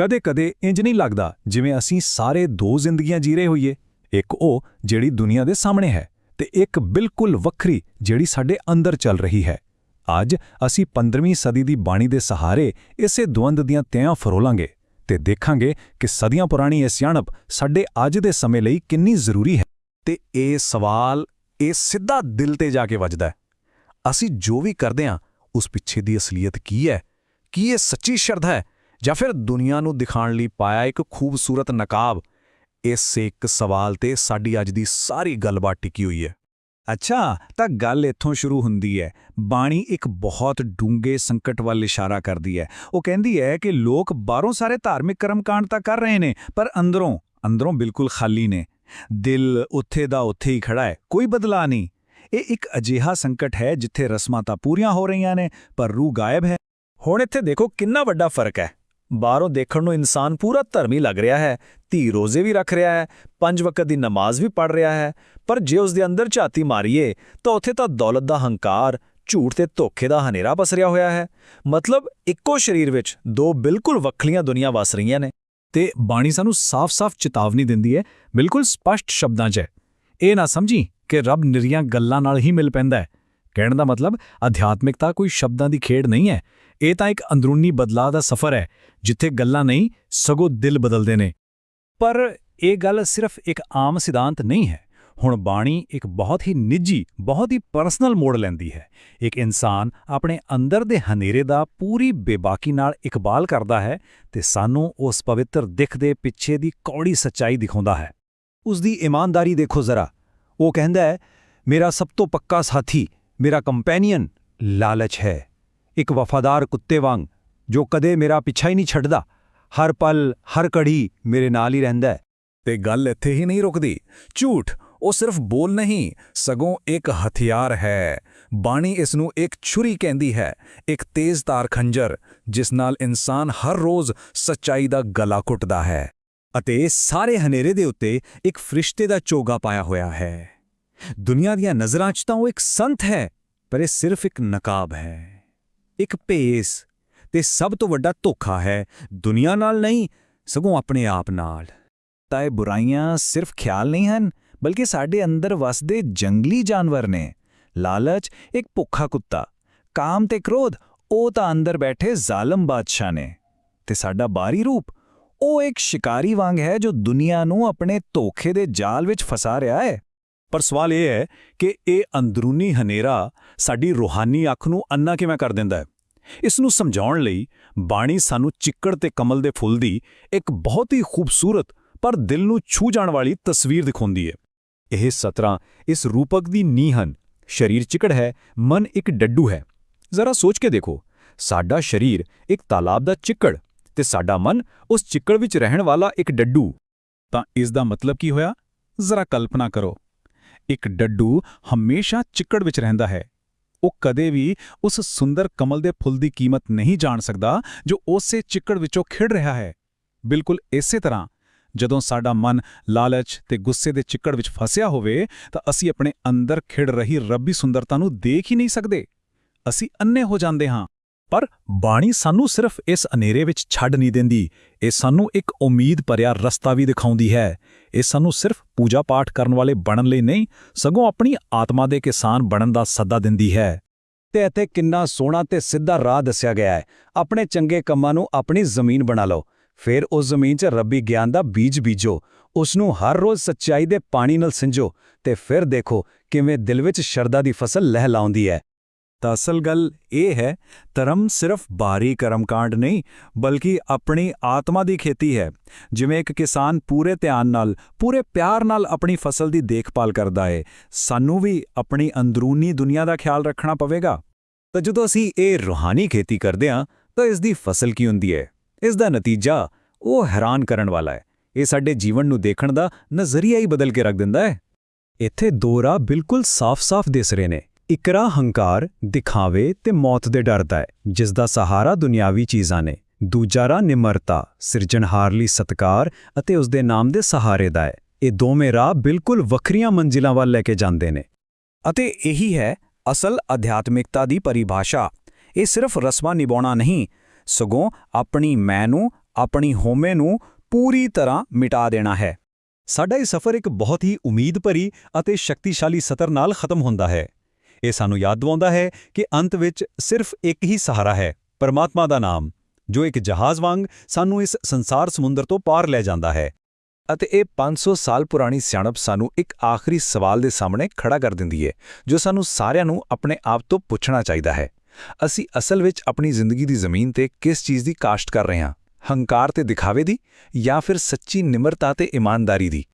ਕਦੇ-ਕਦੇ ਇੰਜ ਨਹੀਂ ਲੱਗਦਾ ਜਿਵੇਂ ਅਸੀਂ ਸਾਰੇ ਦੋ ਜ਼ਿੰਦਗੀਆਂ ਜੀ ਰਹੇ ਹੋਈਏ। ਇੱਕ ਉਹ ਜਿਹੜੀ ਦੁਨੀਆ ਦੇ ਸਾਹਮਣੇ ਹੈ ਤੇ ਇੱਕ ਬਿਲਕੁਲ ਵੱਖਰੀ ਜਿਹੜੀ ਸਾਡੇ ਅੰਦਰ ਚੱਲ ਰਹੀ ਹੈ। ਅੱਜ ਅਸੀਂ 15ਵੀਂ ਸਦੀ ਦੀ ਬਾਣੀ ਦੇ ਸਹਾਰੇ ਇਸੇ ਦੁਵੰਦ ਦੀਆਂ ਤਿਆਂ ਫਰੋਲਾਂਗੇ ਤੇ ਦੇਖਾਂਗੇ ਕਿ ਸਦੀਆਂ ਪੁਰਾਣੀ ਇਹ ਸਿਆਣਪ ਸਾਡੇ ਅੱਜ ਦੇ ਸਮੇਂ ਲਈ ਕਿੰਨੀ ਜ਼ਰੂਰੀ ਹੈ ਤੇ ਇਹ ਸਵਾਲ, ਇਹ ਸਿੱਧਾ ਦਿਲ ਤੇ ਜਾ ਕੇ ਵੱਜਦਾ ਹੈ। ਅਸੀਂ ਜੋ ਵੀ ਕਰਦੇ ਹਾਂ, ਉਸ ਪਿੱਛੇ ਦੀ ਅਸਲੀਅਤ ਕੀ ਹੈ? ਕੀ ਇਹ ਸੱਚੀ ਸ਼ਰਧਾ ਹੈ? ਜਾਂ ਫਿਰ ਦੁਨੀਆ ਨੂੰ ਦਿਖਾਉਣ ਲਈ ਪਾਇਆ ਇੱਕ ਖੂਬਸੂਰਤ ਨਕਾਬ, ਇਸ ਇੱਕ ਸਵਾਲ ਤੇ ਸਾਡੀ ਅੱਜ ਦੀ ਸਾਰੀ ਗੱਲਬਾਤ ਟਿਕੀ ਹੋਈ ਹੈ। ਅੱਛਾ, ਤਾਂ ਗੱਲ ਇੱਥੋਂ ਸ਼ੁਰੂ ਹੁੰਦੀ ਹੈ। ਬਾਣੀ ਇੱਕ ਬਹੁਤ ਡੂੰਘੇ ਸੰਕਟ ਵੱਲ ਇਸ਼ਾਰਾ ਕਰਦੀ ਹੈ। ਉਹ ਕਹਿੰਦੀ ਹੈ ਕਿ ਲੋਕ ਬਾਹਰੋਂ ਸਾਰੇ ਧਾਰਮਿਕ ਕਰਮਕਾਂਡ ਤਾਂ ਕਰ ਰਹੇ ਨੇ, ਪਰ ਅੰਦਰੋਂ ਅੰਦਰੋਂ ਬਿਲਕੁਲ ਖਾਲੀ ਨੇ। ਦਿਲ ਉੱਥੇ ਦਾ ਉੱਥੇ ਹੀ ਖੜਾ ਹੈ, ਕੋਈ ਬਦਲਾ ਨਹੀਂ। ਇਹ ਇੱਕ ਅਜਿਹਾ ਸੰਕਟ ਹੈ ਜਿੱਥੇ ਰਸਮਾਂ ਤਾਂ ਪੂਰੀਆਂ ਹੋ ਰਹੀਆਂ ਨੇ, ਪਰ ਰੂਹ ਗਾਇਬ ਹੈ। ਹੁਣ ਇੱਥੇ ਦੇਖੋ ਕਿੰਨਾ ਵੱਡਾ ਫ਼ਰਕ ਹੈ। ਬਾਹਰੋਂ ਦੇਖਣ ਨੂੰ ਇਨਸਾਨ ਪੂਰਾ ਧਰਮੀ ਲੱਗ ਰਿਹਾ ਹੈ, ਧੀ ਰੋਜ਼ੇ ਵੀ ਰੱਖ ਰਿਹਾ ਹੈ, ਪੰਜ ਵਕਤ ਦੀ ਨਮਾਜ਼ ਵੀ ਪੜ੍ਹ ਰਿਹਾ ਹੈ, ਪਰ ਜੇ ਉਸ ਦੇ ਅੰਦਰ ਝਾਤੀ ਮਾਰੀਏ, ਤਾਂ ਉੱਥੇ ਤਾਂ ਦੌਲਤ ਦਾ ਹੰਕਾਰ, ਝੂਠ ਤੇ ਧੋਖੇ ਦਾ ਹਨੇਰਾ ਪਸਰਿਆ ਹੋਇਆ ਹੈ। ਮਤਲਬ ਇੱਕੋ ਸਰੀਰ ਵਿੱਚ ਦੋ ਬਿਲਕੁਲ ਵੱਖਰੀਆਂ ਦੁਨੀਆਂ ਵਸ ਰਹੀਆਂ ਨੇ। ਤੇ ਬਾਣੀ ਸਾਨੂੰ ਸਾਫ਼-ਸਾਫ਼ ਚੇਤਾਵਨੀ ਦਿੰਦੀ ਹੈ, ਬਿਲਕੁਲ ਸਪਸ਼ਟ ਸ਼ਬਦਾਂ 'ਚ। ਇਹ ਨਾ ਸਮਝੀ ਕਿ ਰੱਬ ਨਿਰੀਆਂ ਗੱਲਾਂ ਨਾਲ ਹੀ ਮਿਲ ਪੈਂਦਾ ਹੈ। ਕਹਿਣ ਦਾ ਮਤਲਬ ਅਧਿਆਤਮਿਕਤਾ ਕੋਈ ਸ਼ਬਦਾਂ ਦੀ ਖੇਡ ਨਹੀਂ ਹੈ। ਇਹ ਤਾਂ ਇੱਕ ਅੰਦਰੂਨੀ ਬਦਲਾਅ ਦਾ ਸਫ਼ਰ ਹੈ, ਜਿੱਥੇ ਗੱਲਾਂ ਨਹੀਂ, ਸਗੋਂ ਦਿਲ ਬਦਲਦੇ ਨੇ। ਪਰ ਇਹ ਗੱਲ ਸਿਰਫ ਇੱਕ ਆਮ ਸਿਧਾਂਤ ਨਹੀਂ ਹੈ। ਹੁਣ ਬਾਣੀ ਇੱਕ ਬਹੁਤ ਹੀ ਨਿੱਜੀ, ਬਹੁਤ ਹੀ ਪਰਸਨਲ ਮੋੜ ਲੈਂਦੀ ਹੈ। ਇੱਕ ਇਨਸਾਨ ਆਪਣੇ ਅੰਦਰ ਦੇ ਹਨੇਰੇ ਦਾ ਪੂਰੀ ਬੇਬਾਕੀ ਨਾਲ ਇਕਬਾਲ ਕਰਦਾ ਹੈ ਤੇ ਸਾਨੂੰ ਉਸ ਪਵਿੱਤਰ ਦਿੱਖ ਦੇ ਪਿੱਛੇ ਦੀ ਕੌੜੀ ਸੱਚਾਈ ਦਿਖਾਉਂਦਾ ਹੈ। ਉਸ ਦੀ ਇਮਾਨਦਾਰੀ ਦੇਖੋ ਜ਼ਰਾ। ਉਹ ਕਹਿੰਦਾ ਹੈ, ਮੇਰਾ ਸਭ ਤੋਂ ਪੱਕਾ ਸਾਥੀ, ਮੇਰਾ ਕੰਪੈਨੀਅਨ ਲਾਲਚ ਹੈ। ਇੱਕ ਵਫਾਦਾਰ ਕੁੱਤੇ ਵਾਂਗ, ਜੋ ਕਦੇ ਮੇਰਾ ਪਿੱਛਾ ਹੀ ਨਹੀਂ ਛੱਡਦਾ। ਹਰ ਪਲ, ਹਰ ਕੜੀ ਮੇਰੇ ਨਾਲ ਹੀ ਰਹਿੰਦਾ ਹੈ। ਤੇ ਗੱਲ ਇੱਥੇ ਹੀ ਨਹੀਂ ਰੁਕਦੀ। ਝੂਠ, ਉਹ ਸਿਰਫ ਬੋਲ ਨਹੀਂ, ਸਗੋਂ ਇੱਕ ਹਥਿਆਰ ਹੈ। ਬਾਣੀ ਇਸ ਨੂੰ ਇੱਕ ਛੁਰੀ ਕਹਿੰਦੀ ਹੈ, ਇੱਕ ਤੇਜ਼ ਤਾਰ ਖੰਜਰ, ਜਿਸ ਨਾਲ ਇਨਸਾਨ ਹਰ ਰੋਜ਼ ਸੱਚਾਈ ਦਾ ਗਲਾ ਘੁੱਟਦਾ ਹੈ ਅਤੇ ਸਾਰੇ ਹਨੇਰੇ ਦੇ ਉੱਤੇ ਇੱਕ ਫਰਿਸ਼ਤੇ ਦਾ ਚੋਗਾ ਪਾਇਆ ਹੋਇਆ ਹੈ। ਦੁਨੀਆ ਦੀਆਂ ਨਜ਼ਰਾਂ 'ਚ ਤਾਂ ਉਹ ਇੱਕ ਸੰਤ ਹੈ, ਪਰ ਇਹ ਸਿਰਫ ਇੱਕ ਨਕਾਬ ਹੈ। ਇੱਕ ਭੇਸ ਤੇ ਸਭ ਤੋਂ ਵੱਡਾ ਧੋਖਾ ਹੈ ਦੁਨੀਆ ਨਾਲ ਨਹੀਂ, ਸਗੋਂ ਆਪਣੇ ਆਪ ਨਾਲ। ਤਾਂ ਇਹ ਬੁਰਾਈਆਂ ਸਿਰਫ ਖਿਆਲ ਨਹੀਂ ਹਨ, ਬਲਕਿ ਸਾਡੇ ਅੰਦਰ ਵਸਦੇ ਜੰਗਲੀ ਜਾਨਵਰ ਨੇ। ਲਾਲਚ ਇੱਕ ਭੁੱਖਾ ਕੁੱਤਾ, ਕਾਮ ਤੇ ਕ੍ਰੋਧ, ਉਹ ਤਾਂ ਅੰਦਰ ਬੈਠੇ ਜ਼ਾਲਮ ਬਾਦਸ਼ਾਹ ਨੇ। ਤੇ ਸਾਡਾ ਬਾਹਰੀ ਰੂਪ, ਉਹ ਇੱਕ ਸ਼ਿਕਾਰੀ ਵਾਂਗ ਹੈ ਜੋ ਦੁਨੀਆ ਨੂੰ ਆਪਣੇ ਧੋਖੇ ਦੇ ਜਾਲ ਵਿੱਚ ਫਸਾ ਰਿਹਾ ਹੈ। ਪਰ ਸਵਾਲ ਇਹ ਹੈ ਕਿ ਇਹ ਅੰਦਰੂਨੀ ਹਨੇਰਾ ਸਾਡੀ ਰੂਹਾਨੀ ਅੱਖ ਨੂੰ ਅੰਨਾ ਕਿਵੇਂ ਕਰ ਦਿੰਦਾ ਹੈ? ਇਸ ਨੂੰ ਸਮਝਾਉਣ ਲਈ ਬਾਣੀ ਸਾਨੂੰ ਚਿੱਕੜ ਤੇ ਕਮਲ ਦੇ ਫੁੱਲ ਦੀ ਇੱਕ ਬਹੁਤ ਹੀ ਖੂਬਸੂਰਤ ਪਰ ਦਿਲ ਨੂੰ ਛੂ ਜਾਣ ਵਾਲੀ ਤਸਵੀਰ ਦਿਖਾਉਂਦੀ ਹੈ। ਇਹ ਸਤਰਾਂ ਇਸ ਰੂਪਕ ਦੀ ਨੀਂਹ ਹਨ। ਸ਼ਰੀਰ ਚਿੱਕੜ ਹੈ, ਮਨ ਇੱਕ ਡੱਡੂ ਹੈ। ਜ਼ਰਾ ਸੋਚ ਕੇ ਦੇਖੋ, ਸਾਡਾ ਸ਼ਰੀਰ ਇੱਕ ਤਾਲਾਬ ਦਾ ਚਿੱਕੜ ਤੇ ਸਾਡਾ ਮਨ ਉਸ ਚਿੱਕੜ ਵਿੱਚ ਰਹਿਣ ਵਾਲਾ ਇੱਕ ਡੱਡੂ। ਤਾਂ ਇਸ ਦਾ ਮਤਲਬ ਕੀ ਹੋਇਆ? ਜ਼ਰਾ ਕਲਪਨਾ ਕਰੋ। ਇੱਕ ਡੱਡੂ ਹਮੇਸ਼ਾ ਚਿੱਕੜ ਵਿੱਚ ਰਹਿੰਦਾ ਹੈ। ਉਹ ਕਦੇ ਵੀ ਉਸ ਸੁੰਦਰ ਕਮਲ ਦੇ ਫੁੱਲ ਦੀ ਕੀਮਤ ਨਹੀਂ ਜਾਣ ਸਕਦਾ ਜੋ ਉਸੇ ਚਿੱਕੜ ਵਿੱਚੋਂ ਖਿੜ ਰਿਹਾ ਹੈ। ਬਿਲਕੁਲ ਇਸੇ ਤਰ੍ਹਾਂ, ਜਦੋਂ ਸਾਡਾ ਮਨ ਲਾਲਚ ਤੇ ਗੁੱਸੇ ਦੇ ਚਿੱਕੜ ਵਿੱਚ ਫਸਿਆ ਹੋਵੇ, ਤਾਂ ਅਸੀਂ ਆਪਣੇ ਅੰਦਰ ਖਿੜ ਰਹੀ ਰੱਬੀ ਸੁੰਦਰਤਾ ਨੂੰ ਦੇਖ ਹੀ ਨਹੀਂ ਸਕਦੇ। ਅਸੀਂ ਅੰਨੇ ਹੋ ਜਾਂਦੇ ਹਾਂ। ਪਰ ਬਾਣੀ ਸਾਨੂੰ ਸਿਰਫ ਇਸ ਹਨੇਰੇ ਵਿੱਚ ਛੱਡ ਨਹੀਂ ਦਿੰਦੀ। ਇਹ ਸਾਨੂੰ ਇੱਕ ਉਮੀਦ ਭਰਿਆ ਰਸਤਾ ਵੀ ਦਿਖਾਉਂਦੀ ਹੈ। ਇਹ ਸਾਨੂੰ ਸਿਰਫ ਪੂਜਾ ਪਾਠ ਕਰਨ ਵਾਲੇ ਬਣਨ ਲਈ ਨਹੀਂ, ਸਗੋਂ ਆਪਣੀ ਆਤਮਾ ਦੇ ਕਿਸਾਨ ਬਣਨ ਦਾ ਸੱਦਾ ਦਿੰਦੀ ਹੈ। ਤੇ ਇੱਥੇ ਕਿੰਨਾ ਸੋਹਣਾ ਤੇ ਸਿੱਧਾ ਰਾਹ ਦੱਸਿਆ ਗਿਆ ਹੈ। ਆਪਣੇ ਚੰਗੇ ਕੰਮਾਂ ਨੂੰ ਆਪਣੀ ਜ਼ਮੀਨ ਬਣਾ ਲਓ। ਫਿਰ ਉਸ ਜ਼ਮੀਨ 'ਚ ਰੱਬੀ ਗਿਆਨ ਦਾ ਬੀਜ ਬੀਜੋ। ਉਸ ਨੂੰ ਹਰ ਰੋਜ਼ ਸੱਚਾਈ ਦੇ ਪਾਣੀ ਨਾਲ ਸਿੰਜੋ ਤੇ ਫਿਰ ਦੇਖੋ ਕਿਵੇਂ ਦਿਲ ਵਿੱਚ ਸ਼ਰਧਾ ਦੀ ਫਸਲ ਲਹਿਲਾਉਂਦੀ ਹੈ। ਤਾਂ ਅਸਲ ਗੱਲ ਇਹ ਹੈ, ਧਰਮ ਸਿਰਫ ਬਾਹਰੀ ਕਰਮਕਾਂਡ ਨਹੀਂ, ਬਲਕਿ ਆਪਣੀ ਆਤਮਾ ਦੀ ਖੇਤੀ ਹੈ। ਜਿਵੇਂ ਇੱਕ ਕਿਸਾਨ ਪੂਰੇ ਧਿਆਨ ਨਾਲ, ਪੂਰੇ ਪਿਆਰ ਨਾਲ ਆਪਣੀ ਫਸਲ ਦੀ ਦੇਖਭਾਲ ਕਰਦਾ ਹੈ ਸਾਨੂੰ ਵੀ ਆਪਣੀ ਅੰਦਰੂਨੀ ਦੁਨੀਆ ਦਾ ਖਿਆਲ ਰੱਖਣਾ ਪਵੇਗਾ। ਤਾਂ ਜਦੋਂ ਅਸੀਂ ਇਹ ਰੂਹਾਨੀ ਖੇਤੀ ਕਰਦੇ ਹਾਂ, ਤਾਂ ਇਸ ਦੀ ਫਸਲ ਕੀ ਹੁੰਦੀ ਹੈ? ਇਸ ਦਾ ਨਤੀਜਾ ਉਹ ਹੈਰਾਨ ਕਰਨ ਵਾਲਾ ਹੈ। ਇਹ ਸਾਡੇ ਜੀਵਨ ਨੂੰ ਦੇਖਣ ਦਾ ਨਜ਼ਰੀਆ ਹੀ ਬਦਲ ਕੇ ਰੱਖ ਦਿੰਦਾ ਹੈ। ਇੱਥੇ ਦੋ ਰਾਹ ਬਿਲਕੁਲ ਸਾਫ਼-ਸਾਫ਼ ਦਿਸ ਰਹੇ ਨੇ। ਇੱਕ ਰਾਹ ਹੰਕਾਰ ਦਿਖਾਵੇ ਤੇ ਮੌਤ ਦੇ ਡਰ ਦਾ ਹੈ ਜਿਸ ਦਾ ਸਹਾਰਾ ਦੁਨਿਆਵੀ ਚੀਜ਼ਾਂ ਨੇ। ਦੂਜਾ ਰਾਹ ਨਿਮਰਤਾ ਸਿਰਜਣਹਾਰ ਲਈ ਸਤਕਾਰ ਅਤੇ ਉਸ ਦੇ ਨਾਮ ਦੇ ਸਹਾਰੇ ਦਾ ਹੈ। ਇਹ ਦੋਵੇਂ ਰਾਹ ਬਿਲਕੁਲ ਵੱਖਰੀਆਂ ਮੰਜ਼ਿਲਾਂ ਵੱਲ ਲੈ ਕੇ ਜਾਂਦੇ ਨੇ। ਅਤੇ ਇਹੀ ਹੈ ਅਸਲ ਅਧਿਆਤਮਿਕਤਾ ਦੀ ਪਰਿਭਾਸ਼ਾ। ਇਹ ਸਿਰਫ ਰਸਮਾਂ ਨਿਭਾਉਣਾ ਨਹੀਂ, ਸਗੋਂ ਆਪਣੀ ਮੈਂ ਨੂੰ, ਆਪਣੀ ਹੋਮੇ ਨੂੰ ਪੂਰੀ ਤਰ੍ਹਾਂ ਮਿਟਾ ਦੇਣਾ ਹੈ। ਸਾਡਾ ਇਹ ਸਫ਼ਰ ਇੱਕ ਬਹੁਤ ਹੀ ਉਮੀਦ ਭਰੀ ਅਤੇ ਸ਼ਕਤੀਸ਼ਾਲੀ ਸਤਰ ਨਾਲ ਖਤਮ ਹੁੰਦਾ ਹੈ। ਇਹ ਸਾਨੂੰ ਯਾਦ ਦਿਵਾਉਂਦਾ ਹੈ ਕਿ ਅੰਤ ਵਿੱਚ ਸਿਰਫ ਇੱਕ ਹੀ ਸਹਾਰਾ ਹੈ, ਪਰਮਾਤਮਾ ਦਾ ਨਾਮ, ਜੋ ਇੱਕ ਜਹਾਜ਼ ਵਾਂਗ ਸਾਨੂੰ ਇਸ ਸੰਸਾਰ ਸਮੁੰਦਰ ਤੋਂ ਪਾਰ ਲੈ ਜਾਂਦਾ ਹੈ। ਅਤੇ ਇਹ 500 ਸਾਲ ਪੁਰਾਣੀ ਸਿਆਣਪ ਸਾਨੂੰ ਇੱਕ ਆਖਰੀ ਸਵਾਲ ਦੇ ਸਾਹਮਣੇ ਖੜਾ ਕਰ ਦਿੰਦੀ ਹੈ, ਜੋ ਸਾਨੂੰ ਸਾਰਿਆਂ ਨੂੰ ਆਪਣੇ ਆਪ ਤੋਂ ਪੁੱਛਣਾ ਚਾਹੀਦਾ ਹੈ। ਅਸੀਂ ਅਸਲ ਵਿੱਚ ਆਪਣੀ ਜ਼ਿੰਦਗੀ ਦੀ ਜ਼ਮੀਨ ਤੇ ਕਿਸ ਚੀਜ਼ ਦੀ ਕਾਸ਼ਤ ਕਰ ਰਹੇ ਹਾਂ? ਹੰਕਾਰ ਤੇ ਦਿਖਾਵੇ ਦੀ ਜਾਂ ਫਿਰ ਸੱਚੀ ਨਿਮਰਤਾ ਤੇ ਇਮਾਨਦਾਰੀ ਦੀ?